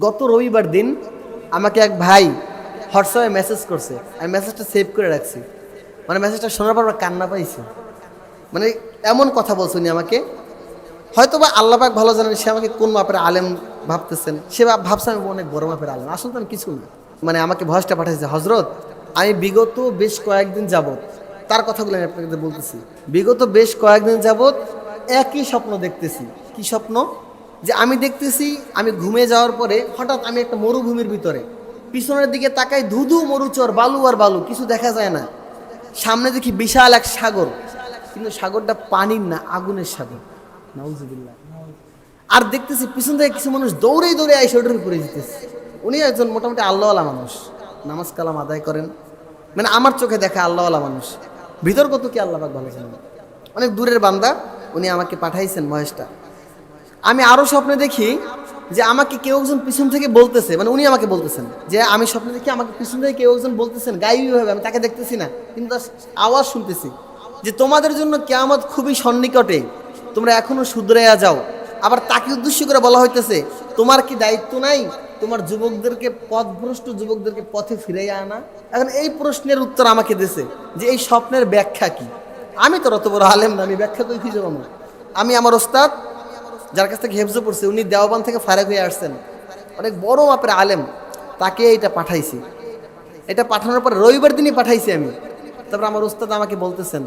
গত রবিবার দিন আমাকে এক ভাই হোয়াটসঅ্যাপে মেসেজ করছে। আমি মেসেজটা সেভ করে রাখছি। মানে মেসেজটা শোনার পর আমার কান্না পাইছি। মানে এমন কথা বলছে উনি আমাকে। হয়তো বা আল্লাহ পাক ভালো জানেন, সে আমাকে কোন মাপের আলেম ভাবতেছেন। সে ভাব- ভাবছে আমি অনেক বড় মাপের আলেম, আসলে তো কিছু না। মানে আমাকে ভয়েসটা পাঠাইছে হজরত আমি বিগত বেশ কয়েকদিন যাবত তার কথাগুলো আমি আপনাকে বলতেছি। বিগত বেশ কয়েকদিন যাবত একই স্বপ্ন দেখতেছি। কি স্বপ্ন? যে আমি দেখতেছি, আমি ঘুমে যাওয়ার পরে হঠাৎ আমি একটা মরুভূমির ভিতরে। পিছনের দিকে তাকাই ধুধু মরুচর বালু আর বালু, কিছু দেখা যায় না। সামনে দেখি বিশাল এক সাগর, কিন্তু সাগরটা পানির না, আগুনের সাগর। নাউজুবিল্লাহ। আর দেখতেছি পিছন থেকে কিছু মানুষ দৌড়ে দৌড়ে আইসে ওটার উপরে যেতেছে। উনি একজন মোটামুটি আল্লাহওয়ালা মানুষ। নামাজ কালাম আদায় করেন। মানে আমার চোখে দেখা আল্লাহওয়ালা মানুষ। ভিতর কত কি আল্লাহ ভালো জানেন? অনেক দূরের বান্দা, উনি আমাকে পাঠাইছেন মহেশটা। আমি আরও স্বপ্নে দেখি যে আমাকে কেউ একজন পিছন থেকে বলতেছে মানে উনি আমাকে বলতেছেন যে আমি স্বপ্নে দেখি আমাকে পিছন থেকে কেউ একজন বলতেছেন গাইবীভাবে আমি তাকে দেখতেছি না, কিন্তু আওয়াজ শুনতেছি যে তোমাদের জন্য কেয়ামত খুবই সন্নিকটে, তোমরা এখনও শুধরাইয়া যাও। আবার তাকে উদ্দেশ্য করে বলা হইতেছে, তোমার কি দায়িত্ব নাই তোমার যুবকদেরকে পথভ্রষ্ট যুবকদেরকে পথে ফিরাইয়া আনা? এখন এই প্রশ্নের উত্তর আমাকে দিছে যে এই স্বপ্নের ব্যাখ্যা কি? আমি তো অত বড় আলেম না, আমি ব্যাখ্যা কই খুঁজে পাবো? আমি আমার ওস্তাদ যার কাছ থেকে হেফজো পড়ছে, উনি দেওয়াবান থেকে ফারাক হয়ে আসছেন। অনেক বড় মাপের আলেম, তাকে এটা পাঠাইছি। এটা পাঠানোর পর রবিবার দিনই পাঠাইছি আমি। তারপর আমার উস্তাদ আমাকে বলতেছেন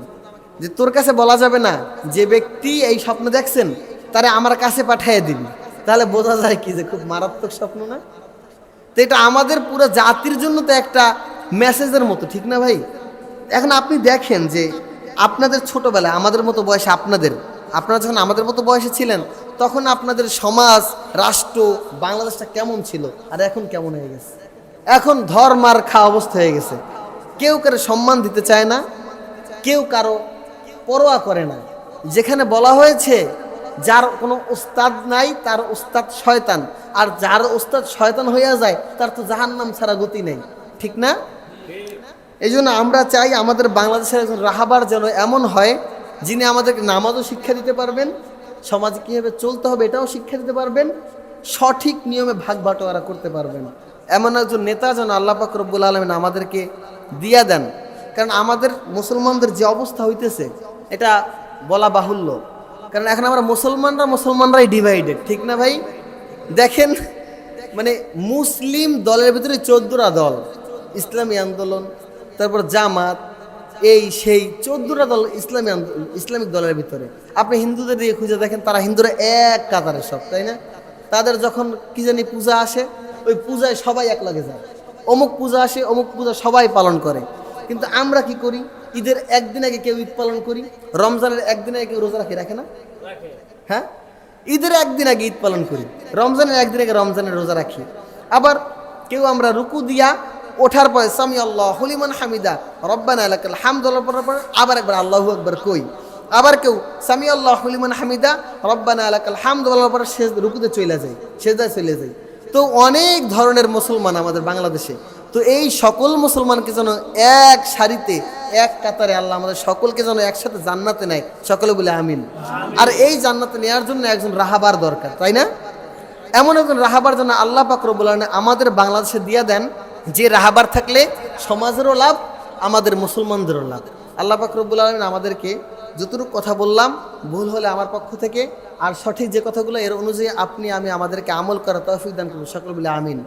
যে, তোর কাছে বলা যাবে না যে ব্যক্তি এই স্বপ্ন দেখছেন, তারে আমার কাছে পাঠিয়ে দিবি। তাহলে বোঝা যায় কি যে খুব মারাত্মক স্বপ্ন না? তো এটা আমাদের পুরো জাতির জন্য তো একটা মেসেজের মতো, ঠিক না ভাই? এখন আপনি দেখেন যে আপনাদের ছোটবেলায়, আমাদের মতো বয়সে আপনাদের আপনারা যখন আমাদের মতো বয়সে ছিলেন, তখন আপনাদের সমাজ, রাষ্ট্র, বাংলাদেশটা কেমন ছিল? আর এখন কেমন হয়ে গেছে? এখন ধর্মার খা অবস্থা হয়ে গেছে। কেউ কারও সম্মান দিতে চায় না, কেউ কারও পরোয়া করে না। যেখানে বলা হয়েছে, যার কোনো উস্তাদ নাই, তার উস্তাদ শয়তান। আর যার উস্তাদ শয়তান হইয়া যায়, তার তো জাহান্নাম ছাড়া গতি নেই। ঠিক না? এই আমরা চাই আমাদের বাংলাদেশের একজন রাহাবার যেন এমন হয় যিনি আমাদেরকে নামাজও শিক্ষা দিতে পারবেন, সমাজে কীভাবে চলতে হবে এটাও শিক্ষা দিতে পারবেন, সঠিক নিয়মে ভাগ বাটোয়ারা করতে পারবেন। এমন একজন নেতা যেন আল্লাহ পাক রব্বুল আলমিন আমাদেরকে দিয়া দেন। কারণ আমাদের মুসলমানদের যে অবস্থা হইতেছে, এটা বলা বাহুল্য। কারণ এখন আমরা মুসলমানরা মুসলমানরাই ডিভাইডেড ঠিক না ভাই? দেখেন মানে মুসলিম দলের ভিতরে চোদ্দটা দল, ইসলামী আন্দোলন, তারপর জামাত এই সেই চোদ্দটা দল ইসলামী ইসলামিক দলের ভিতরে। আপনি হিন্দুদের দিয়ে খুঁজে দেখেন, তারা হিন্দুরা এক কাতারে সব, তাই না? তাদের যখন কি জানি পূজা আসে, ওই পূজায় সবাই এক লাগে যায়। অমুক পূজা আসে, অমুক পূজা সবাই পালন করে। কিন্তু আমরা কি করি? ঈদের একদিন আগে কেউ ঈদ পালন করি, রমজানের একদিন আগে কেউ রোজা রাখি, রাখে না? হ্যাঁ? ঈদের একদিন আগে ঈদ পালন করি, রমজানের একদিন আগে রমজানের রোজা রাখি। আবার কেউ আমরা রুকু দিয়া ওঠার পরে সামি আল্লাহ হলিমান হামিদা, রব্বানা এলাকাল হামদুল্লাহ পড়ার পর আবার একবার আল্লাহু একবার কই। আবার কেউ সামি আল্লাহ হলিমান হামিদা, রব্বানা এলাকাল হামদুল্লাহ পরে শেষ রুকুতে চলে যায় সেজায় চলে যায়। তো অনেক ধরনের মুসলমান আমাদের বাংলাদেশে। তো এই সকল মুসলমানকে যেন এক সারিতে, এক কাতারে আল্লাহ আমাদের সকলকে যেন একসাথে জান্নাতে নেয়। সকলে বলে আমিন। আর এই জান্নাতে নেওয়ার জন্য একজন রাহাবার দরকার, তাই না? এমন একজন রাহাবার যেন আল্লাহ পাকরবুল আমাদের বাংলাদেশে দিয়ে দেন যে রাহাবার থাকলে সমাজেরও লাভ, আমাদের মুসলমানদেরও লাভ। আল্লাহ রব্বুল আলমিন আমাদেরকে যতটুকু কথা বললাম, ভুল হলে আমার পক্ষ থেকে, আর সঠিক যে কথাগুলো, এর অনুযায়ী আপনি, আমি আমাদেরকে আমল করা তৌফিক দান করুন। সকল বলে আমিন।